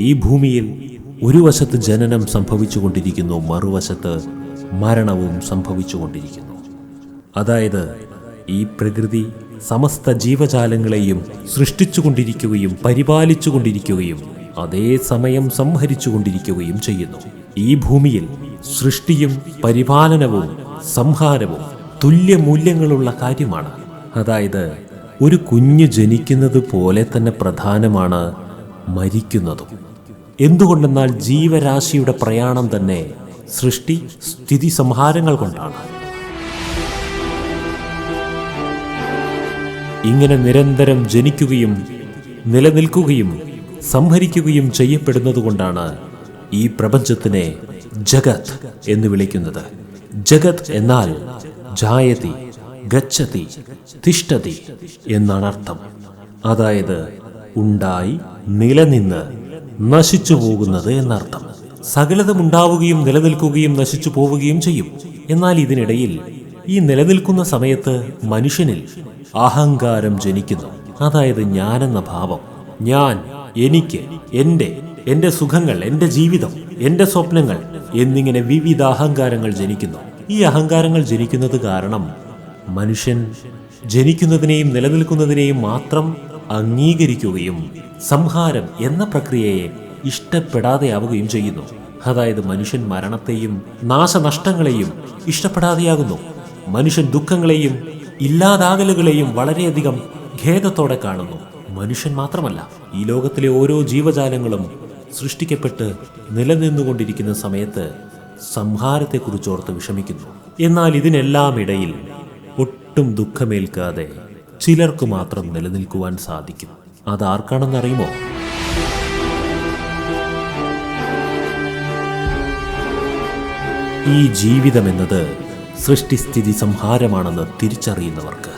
ഈ ഭൂമിയിൽ ഒരു വശത്ത് ജനനം സംഭവിച്ചുകൊണ്ടിരിക്കുന്നു മറുവശത്ത് മരണവും സംഭവിച്ചുകൊണ്ടിരിക്കുന്നു. അതായത് ഈ പ്രകൃതി സമസ്ത ജീവജാലങ്ങളെയും സൃഷ്ടിച്ചുകൊണ്ടിരിക്കുകയും പരിപാലിച്ചുകൊണ്ടിരിക്കുകയും അതേസമയം സംഹരിച്ചുകൊണ്ടിരിക്കുകയും ചെയ്യുന്നു. ഈ ഭൂമിയിൽ സൃഷ്ടിയും പരിപാലനവും സംഹാരവും തുല്യ തുല്യമൂല്യങ്ങളുള്ള കാര്യമാണ്. അതായത് ഒരു കുഞ്ഞ് ജനിക്കുന്നത് പോലെ തന്നെ പ്രധാനമാണ് മരിക്കുന്നതും. എന്തുകൊണ്ടെന്നാൽ ജീവരാശിയുടെ പ്രയാണം തന്നെ സൃഷ്ടി സ്ഥിതി സംഹാരങ്ങൾ കൊണ്ടാണ്. ഇങ്ങനെ നിരന്തരം ജനിക്കുകയും നിലനിൽക്കുകയും സംഹരിക്കുകയും ചെയ്യപ്പെടുന്നതുകൊണ്ടാണ് ഈ പ്രപഞ്ചത്തിനെ ജഗത് എന്ന് വിളിക്കുന്നത്. ജഗത് എന്നാൽ ജായതി ഗച്ഛതി തിഷ്ടതി എന്നാണ് അർത്ഥം. അതായത് ഉണ്ടായി നിലനിന്ന് നശിച്ചു പോകുന്നത് എന്നർത്ഥം. സകലതും ഉണ്ടാവുകയും നിലനിൽക്കുകയും നശിച്ചു പോവുകയും ചെയ്യും. എന്നാൽ ഇതിനിടയിൽ ഈ നിലനിൽക്കുന്ന സമയത്ത് മനുഷ്യനിൽ അഹങ്കാരം ജനിക്കുന്നു. അതായത് ഞാനെന്ന ഭാവം. ഞാൻ എനിക്ക് എന്റെ എന്റെ സുഖങ്ങൾ എന്റെ ജീവിതം എന്റെ സ്വപ്നങ്ങൾ എന്നിങ്ങനെ വിവിധ അഹങ്കാരങ്ങൾ ജനിക്കുന്നു. ഈ അഹങ്കാരങ്ങൾ ജനിക്കുന്നത് കാരണം മനുഷ്യൻ ജനിക്കുന്നതിനെയും നിലനിൽക്കുന്നതിനെയും മാത്രം അംഗീകരിക്കുകയും സംഹാരം എന്ന പ്രക്രിയയെ ഇഷ്ടപ്പെടാതെയാവുകയും ചെയ്യുന്നു. അതായത് മനുഷ്യൻ മരണത്തെയും നാശനഷ്ടങ്ങളെയും ഇഷ്ടപ്പെടാതെയാകുന്നു. മനുഷ്യൻ ദുഃഖങ്ങളെയും ഇല്ലാതാകലുകളെയും വളരെയധികം ഖേദത്തോടെ കാണുന്നു. മനുഷ്യൻ മാത്രമല്ല ഈ ലോകത്തിലെ ഓരോ ജീവജാലങ്ങളും സൃഷ്ടിക്കപ്പെട്ട് നിലനിന്നുകൊണ്ടിരിക്കുന്ന സമയത്ത് സംഹാരത്തെക്കുറിച്ചോർത്ത് വിഷമിക്കുന്നു. എന്നാൽ ഇതിനെല്ലാം ഇടയിൽ ഒട്ടും ദുഃഖമേൽക്കാതെ ചിലർക്ക് മാത്രം നിലനിൽക്കുവാൻ സാധിക്കും. അതാർക്കാണെന്നറിയുമോ ഈ ജീവിതമെന്നത് സൃഷ്ടിസ്ഥിതി സംഹാരമാണെന്ന് തിരിച്ചറിയുന്നവർക്ക്.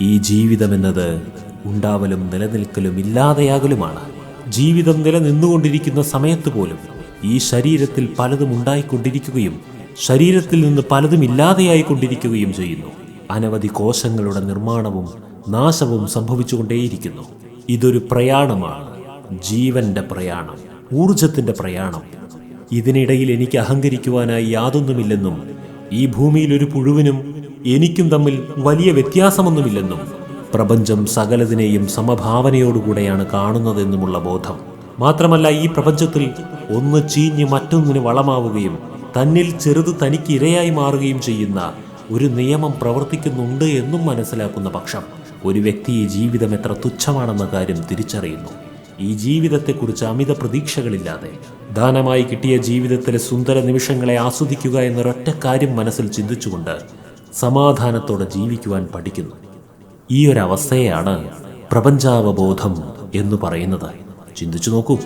ഈ ജീവിതമെന്നത് ഉണ്ടാവലും നിലനിൽക്കലും ഇല്ലാതെയാകലുമാണ്. ജീവിതം നിലനിന്നുകൊണ്ടിരിക്കുന്ന സമയത്ത് പോലും ഈ ശരീരത്തിൽ പലതും ഉണ്ടായിക്കൊണ്ടിരിക്കുകയും ശരീരത്തിൽ നിന്ന് പലതും ഇല്ലാതെയായിക്കൊണ്ടിരിക്കുകയും ചെയ്യുന്നു. അനവധി കോശങ്ങളുടെ നിർമ്മാണവും നാശവും സംഭവിച്ചുകൊണ്ടേയിരിക്കുന്നു. ഇതൊരു പ്രയാണമാണ്. ജീവന്റെ പ്രയാണം ഊർജത്തിന്റെ പ്രയാണം. ഇതിനിടയിൽ എനിക്ക് അഹങ്കരിക്കുവാനായി യാതൊന്നുമില്ലെന്നും ഈ ഭൂമിയിൽ ഒരു പുഴുവിനും എനിക്കും തമ്മിൽ വലിയ വ്യത്യാസമൊന്നുമില്ലെന്നും പ്രപഞ്ചം സകലതിനെയും സമഭാവനയോടുകൂടെയാണ് കാണുന്നതെന്നുമുള്ള ബോധം. മാത്രമല്ല ഈ പ്രപഞ്ചത്തിൽ ഒന്ന് ചീഞ്ഞ് മറ്റൊന്നിന് വളമാവുകയും തന്നിൽ ചെറുത് തനിക്ക് ഇരയായി മാറുകയും ചെയ്യുന്ന ഒരു നിയമം പ്രവർത്തിക്കുന്നുണ്ട് എന്നും മനസ്സിലാക്കുന്ന പക്ഷം ഒരു വ്യക്തി ഈ ജീവിതം എത്ര തുച്ഛമാണെന്ന കാര്യം തിരിച്ചറിയുന്നു. ഈ ജീവിതത്തെക്കുറിച്ച് അമിത പ്രതീക്ഷകളില്ലാതെ ദാനമായി കിട്ടിയ ജീവിതത്തിലെ സുന്ദര നിമിഷങ്ങളെ ആസ്വദിക്കുക എന്നൊരൊറ്റ കാര്യം മനസ്സിൽ ചിന്തിച്ചുകൊണ്ട് സമാധാനത്തോടെ ജീവിക്കുവാൻ പഠിക്കുന്നു. ഈ ഒരവസ്ഥയാണ് പ്രപഞ്ചാവബോധം എന്ന് പറയുന്നത്. ചിന്തിച്ചു നോക്കൂ.